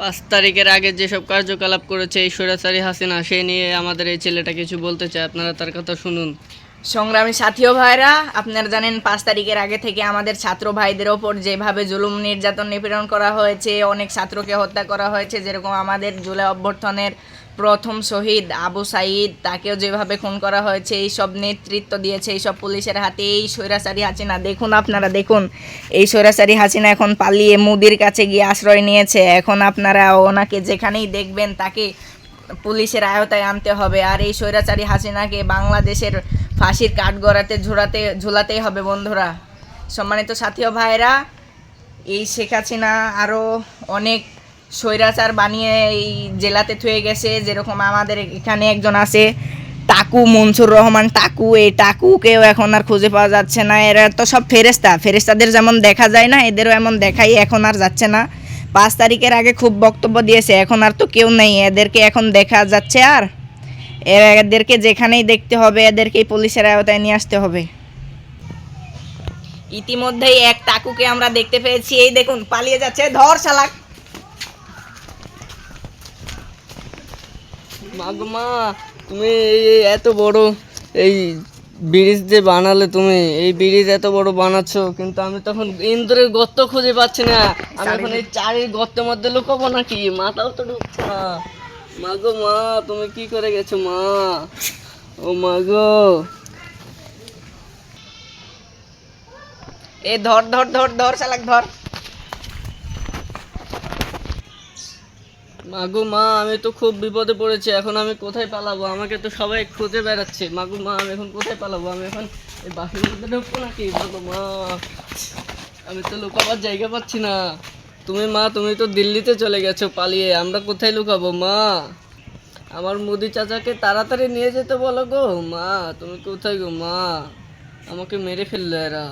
পাঁচ তারিখের আগে যেসব কার্যকলাপ করেছে এই স্বৈরাচারী হাসিনা, সে নিয়ে আমাদের এই ছেলেটা কিছু বলতে চায়। আপনারা তার কথা শুনুন। সংগ্রামী সাথীয় ভাইরা, আপনারা জানেন পাঁচ তারিখের আগে থেকে আমাদের ছাত্র ভাইদের ওপর যেভাবে জুলুম নির্যাতন নিপীড়ন করা হয়েছে, অনেক ছাত্রকে হত্যা করা হয়েছে, যেরকম আমাদের জুলাই অভ্যর্থনের প্রথম শহীদ আবু সাইদ, তাকেও যেভাবে খুন করা হয়েছে এই সব নেতৃত্ব দিয়েছে এই সব পুলিশের হাতে, এই স্বৈরাচারী হাসিনা, দেখুন আপনারা, দেখুন। এই স্বৈরাচারী হাসিনা এখন পালিয়ে মুদির কাছে গিয়ে আশ্রয় নিয়েছে, এখন আপনারা ওনাকে যেখানেই দেখবেন, তাকে পুলিশের আয়তায় আনতে হবে। আর এই স্বৈরাচারী হাসিনাকে বাংলাদেশের ফাঁসির কাঠ গড়াতে ঝোলাতে ঝোলাতেই হবে বন্ধুরা। সম্মানিত সাথী ও ভাইরা এই শেখ হাসিনা আরও অনেক স্বৈরাচার বানিয়ে এই জেলাতে থুয়ে গেছে, যেরকম আমাদের এখানে একজন আছে, টাকু মনসুর রহমান টাকু। এই টাকুকেও এখন আর খুঁজে পাওয়া যাচ্ছে না। এরা তো সব ফেরেস্তা ফেরেস্তাদের যেমন দেখা যায় না, এদেরও এমন দেখাই এখন আর যাচ্ছে না। পাঁচ তারিখের আগে খুব বক্তব্য দিয়েছে, এখন আর তো কেউ নেই। এদেরকে এখন দেখা যাচ্ছে আর এদেরকে যেখানেই দেখতে হবে এদেরকেই পুলিশের আওতায় নিয়ে আসতে হবে। ইতিমধ্যেই এক টাকুকে আমরা দেখতে পেয়েছি। এই দেখুন পালিয়ে যাচ্ছে। ধর শালাক মাগো মা তুমি এই এত বড় এই ব্রিজ যে বানালে তুমি এই ব্রিজ এত বড় বানাচ্ছ কিন্তু আমি তখন ইন্দ্রের গর্ত খুঁজে পাচ্ছি না। আমি এখন এই চারির গর্তের মধ্যে লুকাবো নাকি? মাথাও তো ঢুকছে না। মাগো মা তুমি কি করে গেছো মা? ও মাগো এ ধর ধর ধর ধর শালাক ধর। মাগো মা আমি তো খুব বিপদে পড়েছি এখন আমি কোথায় পালাবো? আমাকে তো সবাই খুঁজে বেড়াচ্ছে। মাগো মা আমি এখন কোথায় পালাবো? আমি এখন এই বাসের মধ্যে ঢুকবো নাকি? মাগো মা আমি তো লুকাবার জায়গা পাচ্ছি না। তুমি মা, তুমি তো দিল্লিতে চলে গেছো পালিয়ে, আমরা কোথায় লুকাবো? মা, আমার মোদি চাচাকে তাড়াতাড়ি নিয়ে যেতে বলো গো। মা, তুমি কোথায় গো? মা, আমাকে মেরে ফেলল এরা।